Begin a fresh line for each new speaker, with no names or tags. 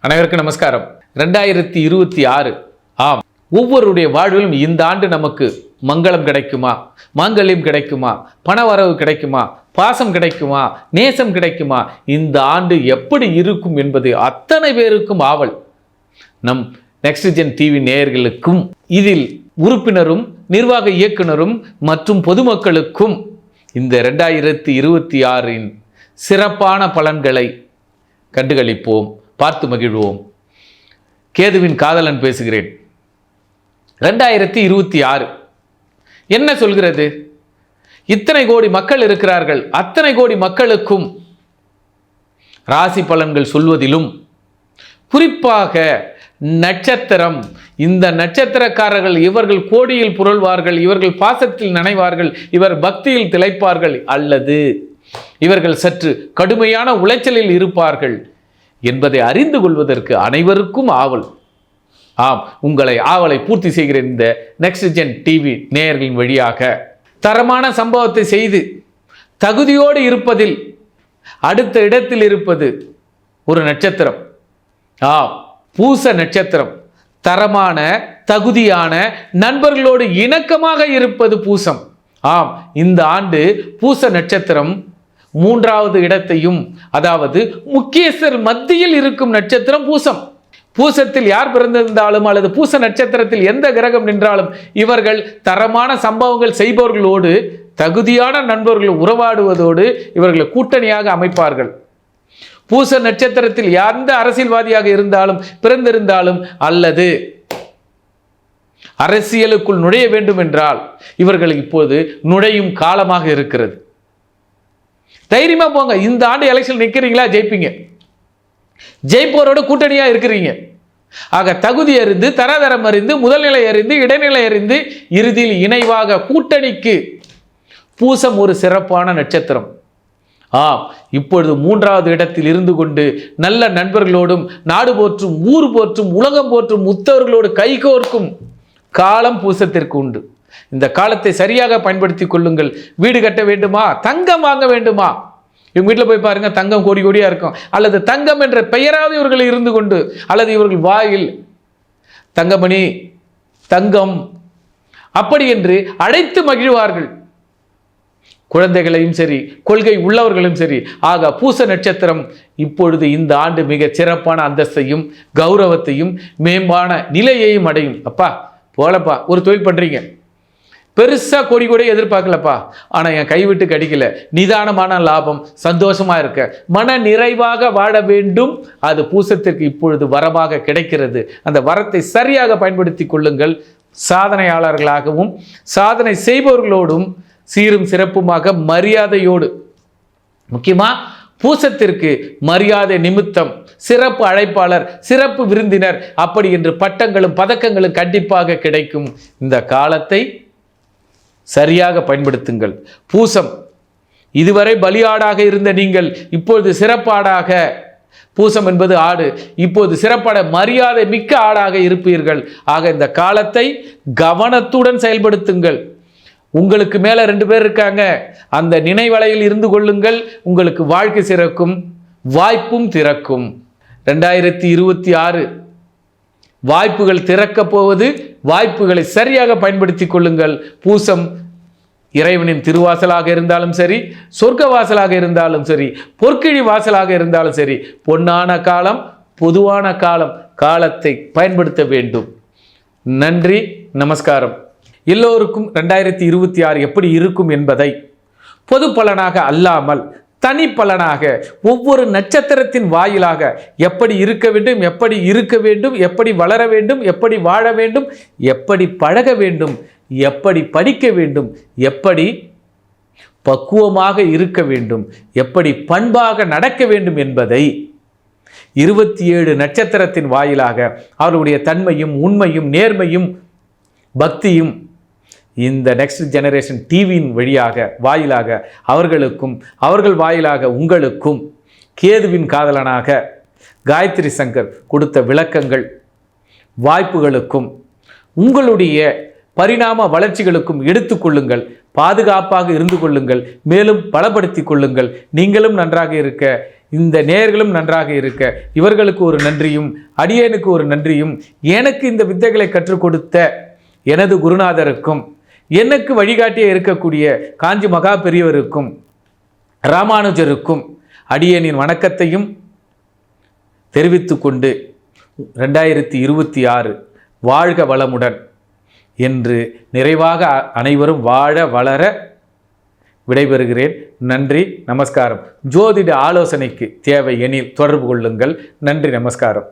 அனைவருக்கும் நமஸ்காரம். ரெண்டாயிரத்தி இருபத்தி ஆறு ஆம். ஒவ்வொருடைய வாழ்விலும் இந்த ஆண்டு நமக்கு மங்களம் கிடைக்குமா? மாங்கல்யம் கிடைக்குமா? பணவரவு கிடைக்குமா? பாசம் கிடைக்குமா? நேசம் கிடைக்குமா? இந்த ஆண்டு எப்படி இருக்கும் என்பது அத்தனை பேருக்கும் ஆவல். நம் நெக்ஸ்ட் ஜென் டிவி நேயர்களுக்கும் இதில் உறுப்பினரும் நிர்வாக இயக்குனரும் மற்றும் பொதுமக்களுக்கும் இந்த ரெண்டாயிரத்தி இருபத்தி ஆறின் சிறப்பான பலன்களை கண்டுகளிப்போம். பார்த்து மகிழ்வோம். கேதுவின் காதலன் பேசுகிறேன். ரெண்டாயிரத்தி இருபத்தி ஆறு. என்ன சொல்கிறது? இத்தனை கோடி மக்கள் இருக்கிறார்கள். அத்தனை கோடி மக்களுக்கும் ராசி பலன்கள் சொல்வதிலும் குறிப்பாக நட்சத்திரம். இந்த நட்சத்திரக்காரர்கள் இவர்கள் கோடியில் புரள்வார்கள் இவர்கள் பாசத்தில் நனைவார்கள் இவர் பக்தியில் திளைப்பார்கள் அல்லது இவர்கள் சற்று கடுமையான உளைச்சலில் இருப்பார்கள். என்பதை அறிந்து கொள்வதற்கு அனைவருக்கும் ஆவல். ஆம் உங்களை ஆவலை பூர்த்தி செய்கிற இந்த நெக்ஸ்ட் ஜென் டிவி நேயர்களின் வழியாக. தரமான சம்பவத்தை செய்து தகுதியோடு இருப்பதில் அடுத்த இடத்தில் இருப்பது ஒரு நட்சத்திரம். ஆம் பூச நட்சத்திரம். தரமான தகுதியான நண்பர்களோடு இணக்கமாக இருப்பது பூசம். ஆம் இந்த ஆண்டு பூச நட்சத்திரம் மூன்றாவது இடத்தையும் அதாவது முக்கியஸ்தர் மத்தியில் இருக்கும் நட்சத்திரம் பூசம். பூசத்தில் யார் பிறந்திருந்தாலும் அல்லது பூச நட்சத்திரத்தில் எந்த கிரகம் நின்றாலும் இவர்கள் தரமான சம்பவங்கள் செய்பவர்களோடு தகுதியான நண்பர்கள் உறவாடுவதோடு இவர்களை கூட்டணியாக அமைப்பார்கள். பூச நட்சத்திரத்தில் எந்த அரசியல்வாதியாக இருந்தாலும் பிறந்திருந்தாலும் அல்லது அரசியலுக்குள் நுழைய வேண்டும் என்றால் இவர்கள் இப்போது நுழையும் காலமாக இருக்கிறது. தைரியமாக போங்க. இந்த ஆண்டு எலெக்ஷன் நிற்கிறீங்களா ஜெயிப்பீங்க. ஜெயிப்போரோட கூட்டணியாக இருக்கிறீங்க. ஆக தகுதி அறிந்து தராதரம் அறிந்து முதல்நிலை அறிந்து இடைநிலை அறிந்து இறுதியில் இணைவாக கூட்டணிக்கு பூசம் ஒரு சிறப்பான நட்சத்திரம். ஆம் இப்பொழுது மூன்றாவது இடத்தில் இருந்து கொண்டு நல்ல நண்பர்களோடும் நாடு போற்றும் ஊர் போற்றும் உலகம் போற்றும் உத்தவர்களோடு கைகோர்க்கும் காலம் பூசத்திற்கு உண்டு. இந்த காலத்தை சரியாக பயன்படுத்தி கொள்ளுங்கள். வீடு கட்ட வேண்டுமா? தங்கம் வாங்க வேண்டுமா? இவங்க வீட்டில் போய் பாருங்க தங்கம் கோடி கோடியா இருக்கும். அல்லது தங்கம் என்ற பெயராவது இவர்கள் இருந்து கொண்டு அல்லது இவர்கள் வாயில் தங்கமணி தங்கம் அப்படி என்று அழைத்து மகிழ்வார்கள். குழந்தைகளையும் சரி கொள்கை உள்ளவர்களும் சரி ஆக பூச நட்சத்திரம் இப்பொழுது இந்த ஆண்டு மிக சிறப்பான அந்தஸ்தையும் கௌரவத்தையும் மேம்பான நிலையையும் அடையும். அப்பா போலப்பா ஒரு தொழில் பண்ணுறீங்க பெருசாக கொடி கூட எதிர்பார்க்கலப்பா. ஆனால் என் கைவிட்டு கடிக்கல. நிதானமான லாபம் சந்தோஷமாக இருக்க. மன நிறைவாக வாழ வேண்டும். அது பூசத்திற்கு இப்பொழுது வரமாக கிடைக்கிறது. அந்த வரத்தை சரியாக பயன்படுத்தி கொள்ளுங்கள். சாதனையாளர்களாகவும் சாதனை செய்பவர்களோடும் சீரும் சிறப்புமாக மரியாதையோடு. முக்கியமாக பூசத்திற்கு மரியாதை நிமித்தம் சிறப்பு அழைப்பாளர் சிறப்பு விருந்தினர் அப்படி என்று பட்டங்களும் பதக்கங்களும் கண்டிப்பாக கிடைக்கும். இந்த காலத்தை சரியாக பயன்படுத்துங்கள். பூசம். இதுவரை பலியாடாக இருந்த நீங்கள் இப்பொழுது சிறப்பாடாக பூசம் என்பது ஆடு இப்போது சிறப்பாட மரியாதை மிக்க ஆடாக இருப்பீர்கள். ஆக இந்த காலத்தை கவனத்துடன் செயல்படுத்துங்கள். உங்களுக்கு மேலே ரெண்டு பேர் இருக்காங்க. அந்த நினைவலையில் இருந்து கொள்ளுங்கள். உங்களுக்கு வாழ்க்கை சிறக்கும் வாய்ப்பும் திறக்கும். ரெண்டாயிரத்தி இருபத்தி ஆறு வாய்ப்புகள் திறக்கப் போவது வாய்ப்புகளை சரியாக பயன்படுத்தி கொள்ளுங்கள். பூசம் இறைவனின் திருவாசலாக இருந்தாலும் சரி சொர்க்க வாசலாக இருந்தாலும் சரி பொற்கிழி வாசலாக இருந்தாலும் சரி பொன்னான காலம் பொதுவான காலம் காலத்தை பயன்படுத்த வேண்டும். நன்றி நமஸ்காரம். எல்லோருக்கும் ரெண்டாயிரத்தி இருபத்தி ஆறு எப்படி இருக்கும் என்பதை பொது பலனாக அல்லாமல் தனி பலனாக ஒவ்வொரு நட்சத்திரத்தின் வாயிலாக எப்படி இருக்க வேண்டும் எப்படி இருக்க வேண்டும் எப்படி வளர வேண்டும் எப்படி வாழ வேண்டும் எப்படி பழக வேண்டும் எப்படி படிக்க வேண்டும் எப்படி பக்குவமாக இருக்க வேண்டும் எப்படி பண்பாக நடக்க வேண்டும் என்பதை இருபத்தி ஏழு நட்சத்திரத்தின் வாயிலாக அவருடைய தன்மையும் உண்மையும் நேர்மையும் பக்தியும் இந்த நெக்ஸ்ட் ஜெனரேஷன் டிவியின் வழியாக வாயிலாக அவர்களுக்கும் அவர்கள் வாயிலாக உங்களுக்கும் கேதுவின் காதலனாக காயத்ரி சங்கர் கொடுத்த விளக்கங்கள் வாய்ப்புகளுக்கும் உங்களுடைய பரிணாம வளர்ச்சிகளுக்கும் எடுத்துக்கொள்ளுங்கள் பாதுகாப்பாக இருந்து கொள்ளுங்கள் மேலும் பலப்படுத்தி கொள்ளுங்கள். நீங்களும் நன்றாக இருக்க இந்த நேயர்களும் நன்றாக இருக்க. இவர்களுக்கு ஒரு நன்றியும் அடியேனுக்கு ஒரு நன்றியும் எனக்கு இந்த வித்தைகளை கற்றுக் கொடுத்த எனது குருநாதருக்கும் எனக்கு வழிகாட்டியே இருக்கக்கூடிய காஞ்சி மகா பெரியவருக்கும் ராமானுஜருக்கும் அடியனின் வணக்கத்தையும் தெரிவித்துக்கொண்டு ரெண்டாயிரத்தி இருபத்தி ஆறு வாழ்க வளமுடன் என்று நிறைவாக அனைவரும் வாழ வளர விடைபெறுகிறேன். நன்றி நமஸ்காரம். ஜோதிட ஆலோசனைக்கு தேவை எனில் தொடர்பு கொள்ளுங்கள். நன்றி நமஸ்காரம்.